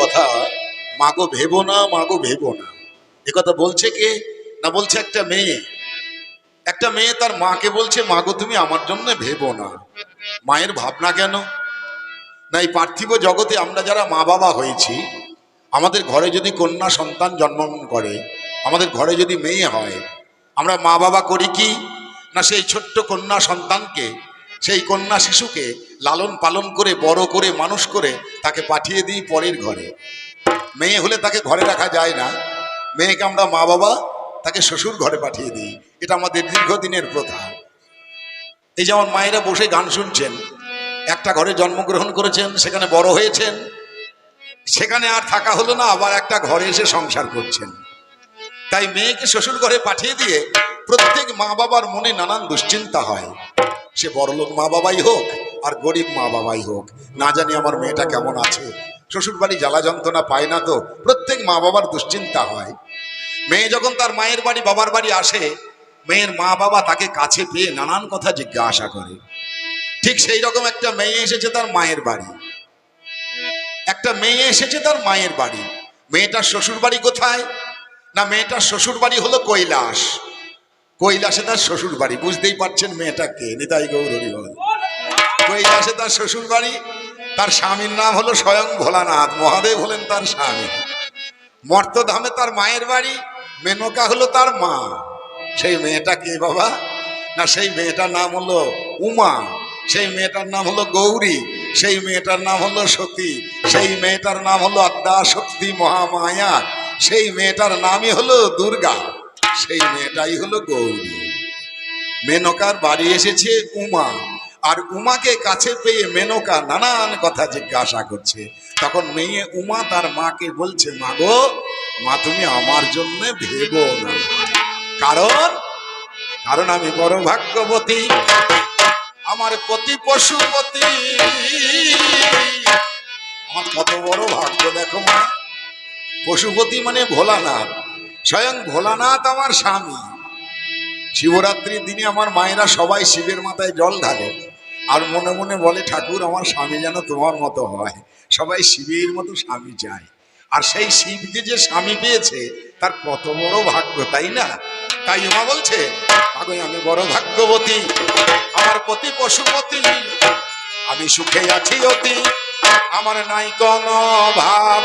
কথা, মাগো ভেবো না, মাগো ভেবো না। এ কথা বলছে কে? না বলছে একটা মেয়ে? একটা মেয়ে তার মাকে বলছে, মাগো, তুমি আমার জন্য ভেবো না। মায়ের ভাবনা কেন? না, এই পার্থিব জগতে আমরা যারা মা বাবা হয়েছি, আমাদের ঘরে যদি কন্যা সন্তান জন্মগ্রহণ করে, আমাদের ঘরে যদি মেয়ে হয়, আমরা মা বাবা করি কি? না সেই ছোট্ট কন্যা সন্তানকে সেই কন্যা শিশুকে লালন পালন করে, বড় করে, মানুষ করে তাকে পাঠিয়ে দিই পরের ঘরে। মেয়ে হলে তাকে ঘরে রাখা যায় না। মেয়েকে আমরা মা বাবা তাকে শ্বশুর ঘরে পাঠিয়ে দিই। এটা আমাদের দীর্ঘদিনের প্রথা। এই যেমন মায়েরা বসে গান শুনছেন, একটা ঘরে জন্মগ্রহণ করেছেন, সেখানে বড় হয়েছেন, সেখানে আর থাকা হলো না, আবার একটা ঘরে এসে সংসার করছেন। তাই মেয়েকে শ্বশুর ঘরে পাঠিয়ে দিয়ে প্রত্যেক মা বাবার মনে নানান দুশ্চিন্তা হয়। সে বড়লোক মা বাবাই হোক আর গরিব মা বাবাই হোক। না জানি আমার মেয়েটা কেমন আছে। শ্বশুর বাড়ি জ্বালা যন্ত্রণা পায় না তো, প্রত্যেক মা বাবার দুশ্চিন্তা হয়। মেয়ে যখন তার মায়ের বাড়ি, বাবার বাড়ি আসে, মেয়ের মা বাবা তাকে কাছে পেয়ে নানান কথা জিজ্ঞাসা করে। ঠিক সেই রকম একটা মেয়ে এসেছে তার মায়ের বাড়ি। একটা মেয়ে এসেছে তার মায়ের বাড়ি। মেয়েটার শ্বশুর বাড়ি কোথায়? না মেয়েটার শ্বশুর বাড়ি হলো কৈলাস। কৈলাসে তার শ্বশুর বাড়ি বুঝতেই পারছেন মেয়েটা কে, নিতাই গৌর হরিবল কৈলাসে তার শ্বশুর বাড়ি তার স্বামীর নাম হলো স্বয়ং ভোলানাথ, মহাদেব হলেন তার স্বামী। মর্তধামে তার মায়ের বাড়ি, মেনকা হলো তার মা। সেই মেয়েটা কে বাবা? না, সেই মেয়েটার নাম হলো উমা, সেই মেয়েটার নাম হলো গৌরী, সেই মেয়েটার নাম হলো সতী, সেই মেয়েটার নাম হলো আদ্যা শক্তি মহামায়া, সেই মেয়েটার নামই হলো দুর্গা। সেই মেয়েটাই হলো গৌরী। মেনকার বাড়ি এসেছে উমা, আর উমাকে কাছে পেয়ে মেনকা নানান কথা জিজ্ঞাসা করছে। তখন মেয়ে উমা তার মাকে বলছে, মা গো, মা তুমি আমার জন্য ভেবো না। কারণ কারণ আমি বড় ভাগ্যবতী, আমার পতি পশুপতি। আমার কত বড় ভাগ্য দেখো মা। পশুপতি মানে ভোলানাথ। স্বয়ং ভোলানাথ আমার স্বামী। শিবরাত্রির দিনে আমার মায়েরা সবাই শিবের মাথায় জল ঢালে আর মনে মনে বলে, ঠাকুর, আমার স্বামী যেন তোমার মতো হয়। সবাই শিবের মতো স্বামী চায়। আর সেই শিবকে যে স্বামী পেয়েছে, তার কত বড় ভাগ্য, তাই না? তাই মা বলছে আমি বড় ভাগ্যবতী, আমার প্রতি পশুপতি, আমি সুখে আছি অতি। আমার নাই কোনো ভাব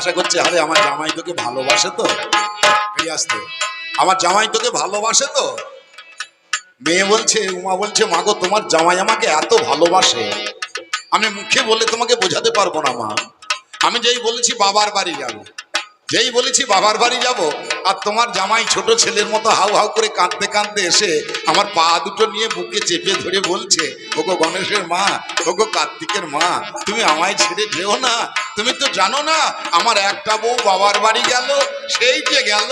জিজ্ঞাসা করছে, আরে আমার জামাই তোকে ভালোবাসে তো। আসতে। আমার জামাই তোকে ভালোবাসে তো। মেয়ে বলছে, উমা বলছে, মাগো, তোমার জামাই আমাকে এত ভালোবাসে। আমি মুখে বলে তোমাকে বোঝাতে পারব না, মা। আমি যেই বলেছি, বাবার বাড়ি যাব। যেই বলেছি বাবার বাড়ি যাব, আর তোমার জামাই ছোট ছেলের মতো হাউ হাউ করে কাঁদতে কাঁদতে এসে আমার পা দুটো নিয়ে বুকে চেপে ধরে বলছে, ওগো গণেশের মা, ওগো কার্তিকের মা, তুমি আমায় ছেড়ে যেও না। তুমি তো জানো না, আমার একটা বউ বাবার বাড়ি গেল সেই যে গেল,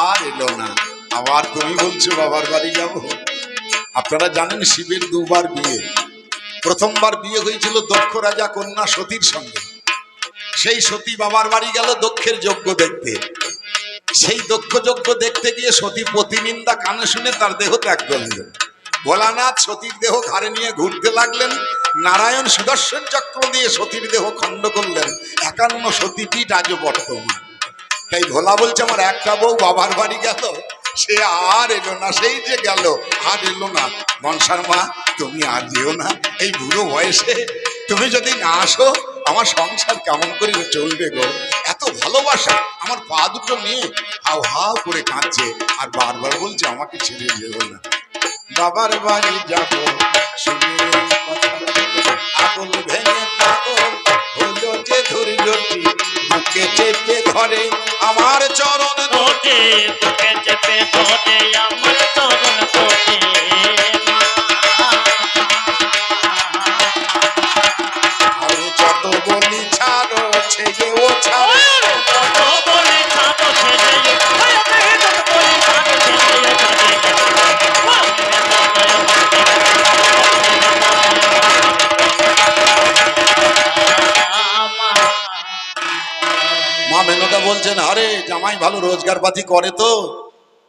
আর এলো না। আবার তুমি বলছো বাবার বাড়ি যাব। আপনারা জানেন শিবের দুবার বিয়ে। প্রথমবার বিয়ে হয়েছিল দক্ষ রাজা কন্যা সতীর সঙ্গে। সেই সতী বাবার বাড়ি গেল দক্ষের যজ্ঞ দেখতে। সেই দক্ষ যজ্ঞ দেখতে গিয়ে সতী প্রতিনিন্দা কানে শুনে তার দেহ ত্যাগ করলেন। ভোলানাথ সতীর দেহ ঘাড়ে নিয়ে ঘুরতে লাগলেন। নারায়ণ সুদর্শন চক্র দিয়ে সতীর দেহ খণ্ড করলেন। একান্ন সতীপীঠ আজও বর্তমান। তাই ভোলা বলছে, আমার একটা বউ বাবার বাড়ি গেল। সে আর এলো না, সেই যে গেল, আর এলো না। মনসার মা, তুমি আর যেও না। এই বুড়ো বয়সে তুমি যদি না আসো আমার সংসার কেমন করে চলবে গো? এত ভালোবাসা। আমার পা দুটো নিয়ে হাও হাও করে কাঁদছে, আর বারবার বলছে, আমাকে ছেড়ে যেও না। বাবার বাড়ি যাব, শুনে আগুন ভেঙে পাগল হলো যে বুকে চেপে ধরে আমার চরণ। তোটে বুকে চেপে ধরে জামাই ভালো রোজগার পাতি করে তো।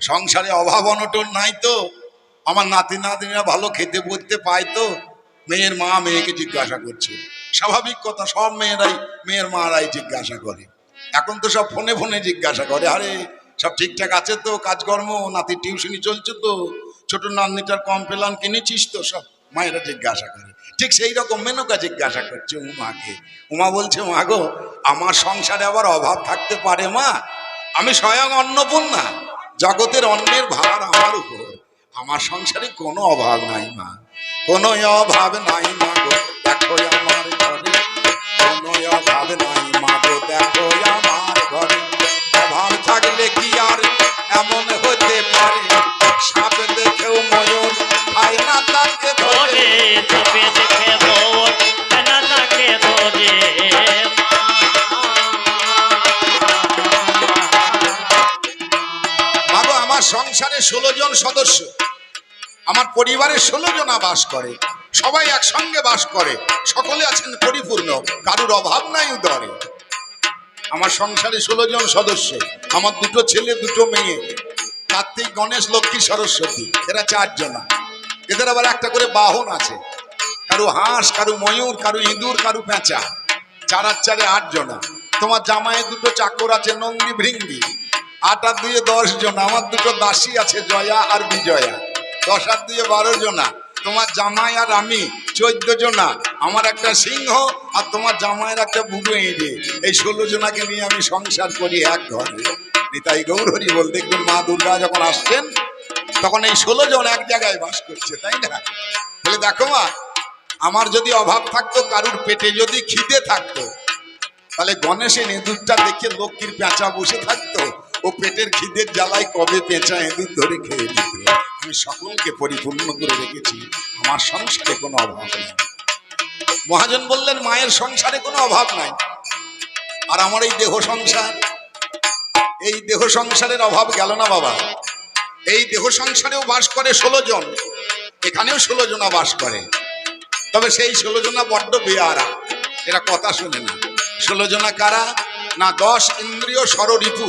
সংসারে অভাব অনটন নাই তো। আমার নাতি নাতিরা ভালো খেতে পড়তে পায় তো। মেয়ের মা মেয়েকে জিজ্ঞাসা করছে। স্বাভাবিক কথা, সব মেয়েরাই, মেয়ের মারাই জিজ্ঞাসা করে। এখন তো সব ফোনে ফোনে জিজ্ঞাসা করে, আরে, সব ঠিকঠাক আছে তো? কাজকর্ম? নাতি টিউশনি চলছে তো? ছোট নাতনিটার কমপ্লেন কিনেছিস তো সব? মায়েরা জিজ্ঞাসা করে। ঠিক সেই রকম মেনকা জিজ্ঞাসা করছে উমাকে। উমা বলছে মা গো, আমার সংসারে আবার অভাব থাকতে পারে মা। আমি স্বয়ং অন্নপূর্ণা। জগতের অন্যের ভার আমার উপর। আমার সংসারে কোনো অভাব নাই মা। কোনো অভাব নাই মা। সংসারে ষোলো জন সদস্য। আমার পরিবারে ষোলো জনা বাস করে। সবাই একসঙ্গে বাস করে। সকলে আছেন পরিপূর্ণ। কারুর অভাব নাই উদরে। আমার সংসারে ষোলো জন সদস্য। আমার দুটো ছেলে, দুটো মেয়ে। কার্তিক, গণেশ, লক্ষ্মী, সরস্বতী। এরা চারজনা এদের আবার একটা করে বাহন আছে। কারু হাঁস, কারু ময়ূর, কারু ইঁদুর, কারু পেঁচা। চার চারে আট জনা। তোমার জামাইয়ে দুটো চাকর আছে নন্দী ভৃঙ্গি। আট আর দুয়ে দশ জন, আমার দুটো দাসী আছে, জয়া আর বিজয়া। দশ আর দুয়ে বারো জনা, তোমার জামাই আর আমি চোদ্দ জনা। আমার একটা সিংহ আর তোমার জামাইয়ের একটা বুড়ো এঁড়ে। এই ষোলো জনাকে নিয়ে আমি সংসার করি এক ঘরে। নিতাই গৌরহরি বল, দেখবেন মা দুর্গা যখন আসছেন, তখন এই ষোলো জন এক জায়গায় বাস করছে, তাই না? বলে, দেখো মা, আমার যদি অভাব থাকতো, কারুর পেটে যদি খিদে থাকতো, তাহলে গণেশের এঁদুরটা দেখে লক্ষ্মীর পেঁচা বসে থাকতো। ও পেটের খিদের জ্বালায় কবে পেঁচা এঁদুর ধরে খেয়ে দিত আমি সকলকে পরিপূর্ণ করে রেখেছি, আমার সংসারে কোনো অভাব নেই। মহাজন বললেন, মায়ের সংসারে কোনো অভাব নাই। আর আমার এই দেহ সংসার, এই দেহ সংসারের অভাব গেল না বাবা। এই দেহ সংসারেও বাস করে ষোলো জন, এখানেও ষোলো জনা বাস করে। তবে সেই ষোলো জনা বড্ড বেয়ারা, এরা কথা শুনে না। ষোলো জনা কারা? না দশ ইন্দ্রিয় ষড়রিপু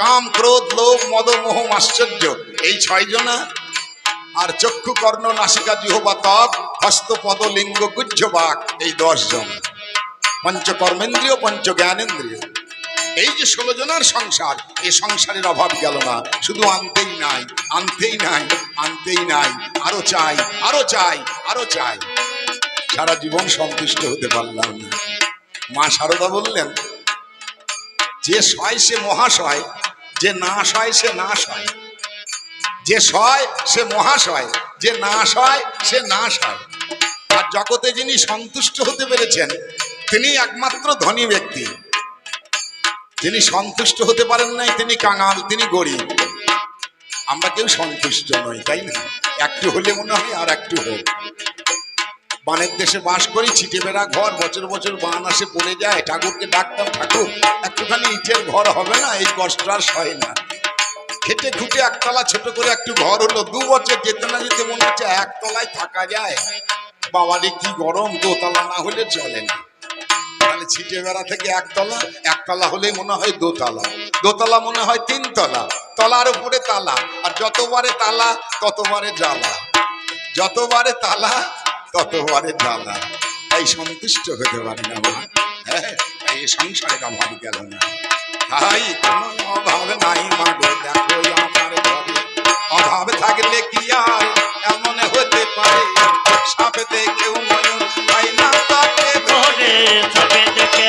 কাম, ক্রোধ, লোভ, মদ, মোহ আশ্চর্য এই ছয় জনা আর চক্ষু, কর্ণ, নাসিকা, জিহবা ত্বক হস্ত, পদ, লিঙ্গ গুজ্জ বাক, এই দশ জন পঞ্চকর্মেন্দ্রিয় পঞ্চ জ্ঞানেন্দ্রিয় এই যে ষোলো জনের সংসার এই সংসারের অভাব গেল না। শুধু আনতেই নাই আনতেই নাই আনতেই নাই। আরও চাই আরও চাই আরও চাই। সারা জীবন সন্তুষ্ট হতে পারলাম না। মা সারদা বললেন, যে সয় সে মহাশয় যে না সয় সে না সয় যে সয়, সে মহাশয় যে না সয় সে না সয় আর জগতে যিনি সন্তুষ্ট হতে পেরেছেন, তিনি একমাত্র ধনী ব্যক্তি। যিনি সন্তুষ্ট হতে পারেন নাই, তিনি কাঙাল, তিনি গরিব। আমরা কেউ সন্তুষ্ট নই, তাই না? একটু হলে মনে হয় আর একটু হোক। বানের দেশে বাস করি, ছিটে বেড়া ঘর, বছর বছর বান আসে, পড়ে যায়। ঠাকুরকে ডাকতাম, ঠাকুর, একটুখানি ইটের ঘর হবে না? এই কষ্ট আর সয় না। খেটে খুঁটে একতলা ছোট করে একটু ঘর হলো। দু বছর যেতে না যেতে মনে হচ্ছে একতলায় থাকা যায়। বাবারে, কি গরম, দোতলা না হলে চলে না। তাহলে ছিটে বেড়া থেকে একতলা একতলা হলে মনে হয় দোতলা। দোতলা মনে হয় তিনতলা, তলার উপরে তালা। আর যতবারে তালা ততবারে জ্বালা। যতবারে তালা ততবারে জ্বালা তাই সন্তুষ্ট হতে পারি না, মা। হ্যাঁ এই সংসারের অভাব গেল না। তাই অভাব নাই, মা গো, দেখো আমার ঘরে। অভাব থাকলে কি আর এমন হতে পারে? সাপে দেখেও ময়ূর পাই না তাকে। ধরে সাপে দেখে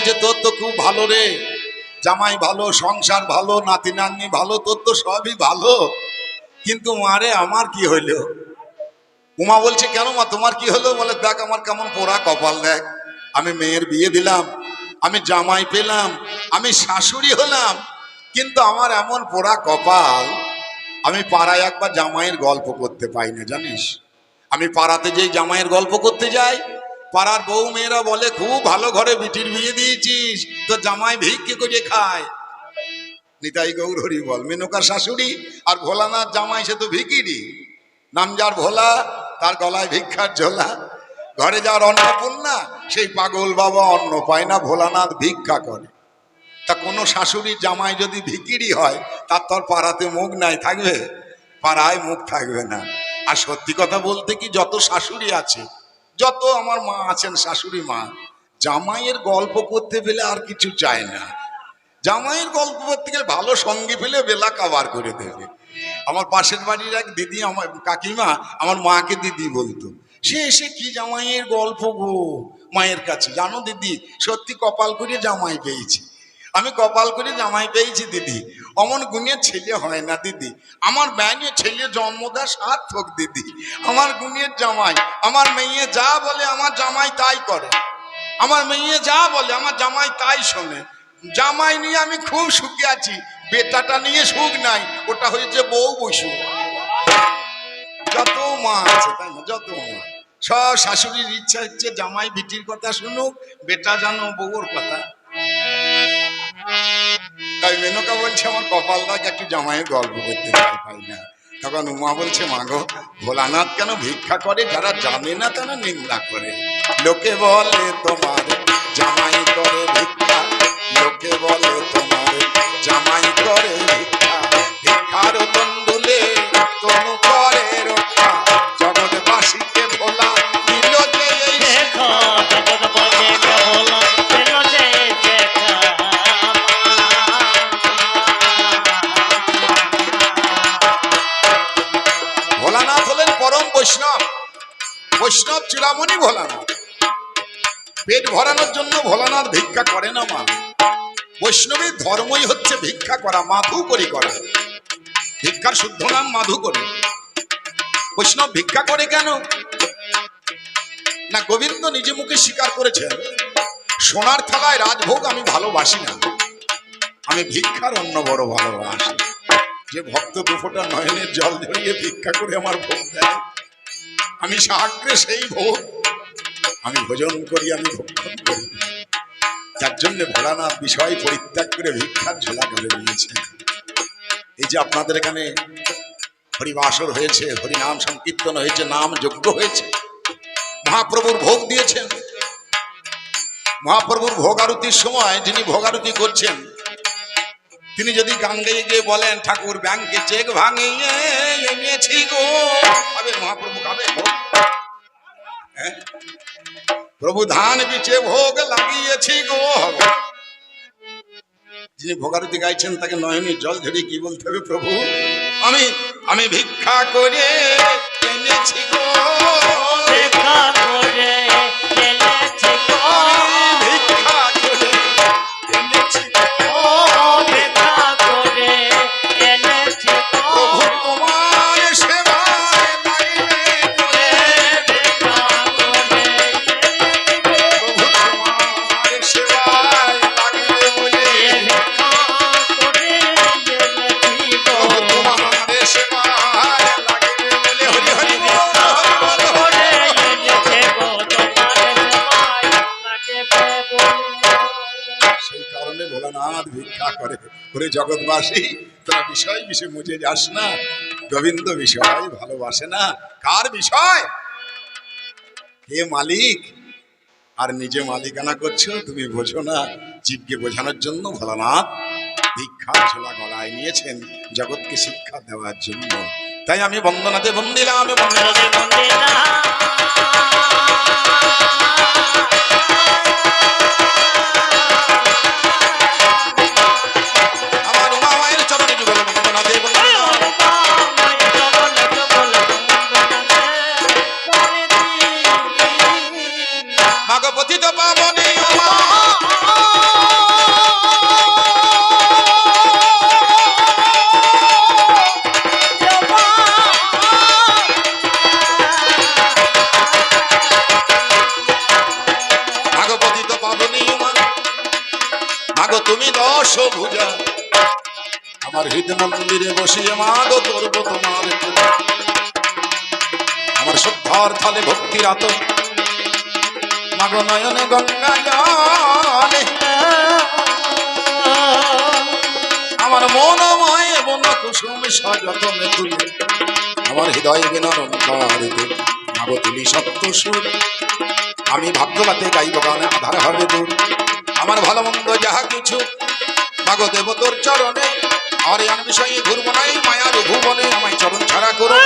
বলছে, তোর তো খুব ভালো রে। জামাই ভালো, সংসার ভালো, নাতি নাতনি ভালো, তোর তো সবই ভালো। কিন্তু মারে, আমার কি হইল? উমা বলছে, কেন মা, তোমার কি হলো? বলে, দেখ, আমার কেমন পোড়া কপাল, দেখ। আমি মেয়ের বিয়ে দিলাম, আমি জামাই পেলাম, আমি শাশুড়ি হলাম, কিন্তু আমার এমন পোড়া কপাল, আমি পাড়ায় একবার জামাইয়ের গল্প করতে পাই না, জানিস? আমি পাড়াতে যেই জামাইয়ের গল্প করতে যাই পাড়ার বউ মেয়েরা বলে, খুব ভালো ঘরে বিটির বিয়ে দিয়েছিস, তো জামাই ভিক্ষে করে খায়। নিতাই গৌর বল মেনকার শাশুড়ি আর ভোলানাথ জামাই সে তো ভিকিরি নাম যার ভোলা, তার গলায় ভিক্ষার ঝোলা। ঘরে যার অন্নপূর্ণা সেই পাগল বাবা অন্ন পায় না, ভোলানাথ ভিক্ষা করে। তা কোনো শাশুড়ির জামাই যদি ভিকিরি হয়, তার তোর পাড়াতে মুখ নাই, থাকবে? পাড়ায় মুখ থাকবে না। আর সত্যি কথা বলতে কি, যত শাশুড়ি আছে যত আমার মা আছেন, শাশুড়ি মা, জামাইয়ের গল্প করতে পেলে আর কিছু চায় না। জামাইয়ের গল্প করতে গেলে ভালো সঙ্গী পেলে বেলা কাবার করে দেবে। আমার পাশের বাড়ির এক দিদি আমার কাকিমা আমার মাকে দিদি বলতো, সে এসে কি জামাইয়ের গল্প গো মায়ের কাছে? জানো দিদি, সত্যি কপাল করে জামাই পেয়েছি। আমি কপাল করে জামাই পেয়েছি দিদি। অমন গুণের ছেলে হয় না, দিদি। আমার ব্যানে ছেলে জন্ম দেয় সার্থক, দিদি। আমার গুণের জামাই, আমার মেয়ে যা বলে আমার জামাই তাই করে। আমার মেয়ে যা বলে আমার জামাই তাই শোনে। জামাই নিয়ে আমি খুব সুখে আছি, বেটাটা নিয়ে সুখ নাই, ওটা হয়েছে বউ বসু। যত মা আছে, তাই না? যত মা। সব শাশুড়ির ইচ্ছা হচ্ছে জামাই বিটির কথা শুনুক, বেটা জানো বউর কথা। তাই মেনকা বলছে, আমার কপাল দাগ একটু জামাইয়ের গল্প করতে পারি না? তখন উমা বলছে মাগো ভোলানাথ কেন ভিক্ষা করে? যারা জানে না তারা নিন্দা করে। লোকে বলে তোমার জামাই করে ভিক্ষা। লোকে বলে তোমার জামাই করে জন্য ভোলানাথ ভিক্ষা করে না মা। বৈষ্ণবের ধর্মই হচ্ছে ভিক্ষা করা মাধু করি। করা ভিক্ষার শুদ্ধ নাম মাধু করি বৈষ্ণব ভিক্ষা করে কেন? না, গোবিন্দ নিজে মুখে স্বীকার করেছেন, সোনার থালায় রাজভোগ আমি ভালোবাসি না। আমি ভিক্ষার অন্য বড় ভালোবাসি। যে ভক্ত দুফোটা নয়নের জল ঝরিয়ে ভিক্ষা করে আমার ভোগ দেয়, আমি সাহায্যে সেই ভোগ আমি ভোজন করি, আমি ভক্ষণ করি। যার জন্য ভোলানাথ বিষয় পরিত্যাগ করে ভিক্ষার ঝোলা বলে নিয়েছে এই যে আপনাদের এখানে হরিবাসর হয়েছে, হরিনাম সংকীর্তন হয়েছে, নাম যজ্ঞ হয়েছে, মহাপ্রভুর ভোগ দিয়েছেন। মহাপ্রভুর ভোগ আরতির সময় যিনি ভোগ আরতি করছেন, তিনি যদি গান গেয়ে বলেন, ঠাকুর ব্যাংকে চেক ভাঙিয়ে গো। মহাপ্রভু খাবে হ্যাঁ? প্রভু ধান বিচে ভোগ লাগিয়েছি গো হবে। যিনি ভোগারতি গাইছেন, তাকে নয়নের জল ধরে, কি বলতে হবে প্রভু? আমি আমি ভিক্ষা করে এনেছি গো। ভিক্ষা করে এনেছি গো। ওরে জগৎবাসী, তোরা বিষয় বিষয় মুজে যাস না। গোবিন্দ বিষয় ভালোবাসে না। কার বিষয়? হে মালিক, আর নিজে মালিকানা করছ, তুমি বোঝো না। জীবকে বোঝানোর জন্য ভালো ভোলানাথ ভিক্ষা ছোলা গলায় নিয়েছেন, জগৎকে শিক্ষা দেওয়ার জন্য। তাই আমি বন্দনাতে বন্দিলাম বন্দনা তুমি দশ ভুজা। আমার হৃদ মন্দিরে বসিয়ে মাগো করব তোমার আমার শ্রদ্ধার থালে ভক্তির আত মাগো নয়নে গঙ্গা জলে। আমার মনময় বন কুসুম সযতনে তুলে। আমার হৃদয় বিনরঙ্কারিতে মাগো তুলি সত্য সুর। আমি ভাগ্যবাতে গাইব গানে আধার হবে দূর। আমার ভালো মন্দ কিছু মাগো দেব তোর চরণে। আর আন বিষয়ে ঘুরব নাই, মায়ার ভুবনে আমায় চরণ ছাড়া করো।